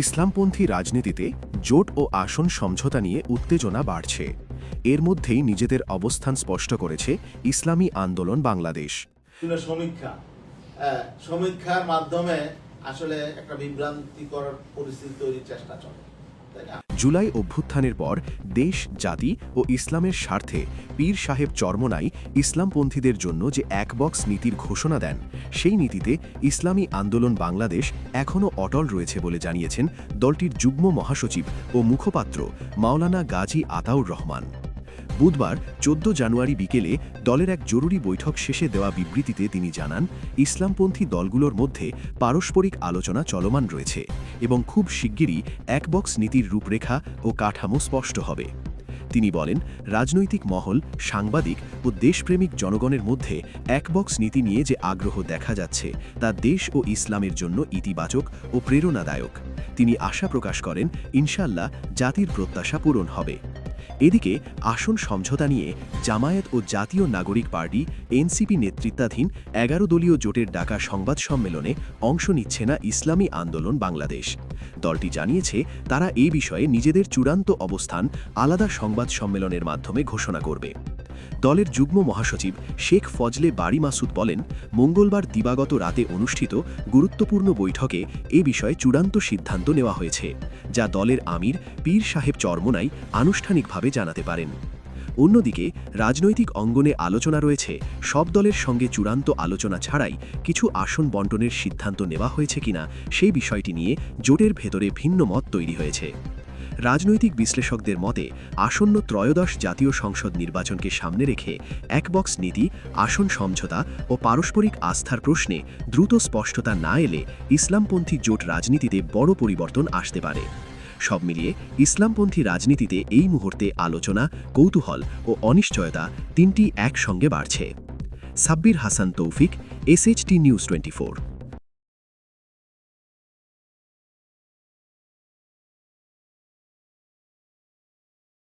ইসলামপন্থী রাজনীতিতে জোট ও আসন সমঝোতা নিয়ে উত্তেজনা বাড়ছে। এর মধ্যেই নিজেদের অবস্থান স্পষ্ট করেছে ইসলামী আন্দোলন বাংলাদেশ। সমীক্ষা সমীক্ষার মাধ্যমে আসলে একটা বিভ্রান্তিকর পরিস্থিতি তৈরির চেষ্টা চলে জুলাই অভ্যুত্থানের পর দেশ, জাতি ও ইসলামের স্বার্থে পীর সাহেব চর্মনাই ইসলামপন্থীদের জন্য যে এক বক্স নীতির ঘোষণা দেন, সেই নীতিতে ইসলামী আন্দোলন বাংলাদেশ এখনও অটল রয়েছে বলে জানিয়েছেন দলটির যুগ্ম মহাসচিব ও মুখপাত্র মাওলানা গাজী আতাউর রহমান। বুধবার চোদ্দ জানুয়ারি বিকেলে দলের এক জরুরি বৈঠক শেষে দেওয়া বিবৃতিতে তিনি জানান, ইসলামপন্থী দলগুলোর মধ্যে পারস্পরিক আলোচনা চলমান রয়েছে এবং খুব শিগগিরই এক বক্স নীতির রূপরেখা ও কাঠামো স্পষ্ট হবে। তিনি বলেন, রাজনৈতিক মহল, সাংবাদিক ও দেশপ্রেমিক জনগণের মধ্যে একবক্স নীতি নিয়ে যে আগ্রহ দেখা যাচ্ছে, তা দেশ ও ইসলামের জন্য ইতিবাচক ও প্রেরণাদায়ক। তিনি আশা প্রকাশ করেন ইনশাল্লাহ জাতির প্রত্যাশা পূরণ হবে। এদিকে আসন সমঝোতা নিয়ে জামায়াত ও জাতীয় নাগরিক পার্টি, এনসিপি নেতৃত্বাধীন এগারো দলীয় জোটের ডাকা সংবাদ সম্মেলনে অংশ নিচ্ছে না ইসলামী আন্দোলন বাংলাদেশ। দলটি জানিয়েছে, তারা এই বিষয়ে নিজেদের চূড়ান্ত অবস্থান আলাদা সংবাদ সম্মেলনের মাধ্যমে ঘোষণা করবে। দলের যুগ্ম মহাসচিব শেখ ফজলে বাড়ি মাসুদ বলেন, মঙ্গলবার দিবাগত রাতে অনুষ্ঠিত গুরুত্বপূর্ণ বৈঠকে এ বিষয়ে চূড়ান্ত সিদ্ধান্ত নেওয়া হয়েছে, যা দলের আমির পীর সাহেব চরমনাই আনুষ্ঠানিকভাবে জানাতে পারেন। অন্যদিকে, রাজনৈতিক অঙ্গনে আলোচনা রয়েছে, সব দলের সঙ্গে চূড়ান্ত আলোচনা ছাড়াই কিছু আসন বন্টনের সিদ্ধান্ত নেওয়া হয়েছে কিনা সেই বিষয়টি নিয়ে জোটের ভেতরে ভিন্ন মত তৈরি হয়েছে। রাজনৈতিক বিশ্লেষকদের মতে, আসন্ন ত্রয়োদশ জাতীয় সংসদ নির্বাচনকে সামনে রেখে একবক্স নীতি, আসন সমঝোতা ও পারস্পরিক আস্থার প্রশ্নে দ্রুত স্পষ্টতা না এলে ইসলামপন্থী জোট রাজনীতিতে বড় পরিবর্তন আসতে পারে। সব মিলিয়ে ইসলামপন্থী রাজনীতিতে এই মুহূর্তে আলোচনা, কৌতূহল ও অনিশ্চয়তা তিনটি একসঙ্গে বাড়ছে। সাব্বির হাসান তৌফিক, এসএইচটি নিউজ টোয়েন্টি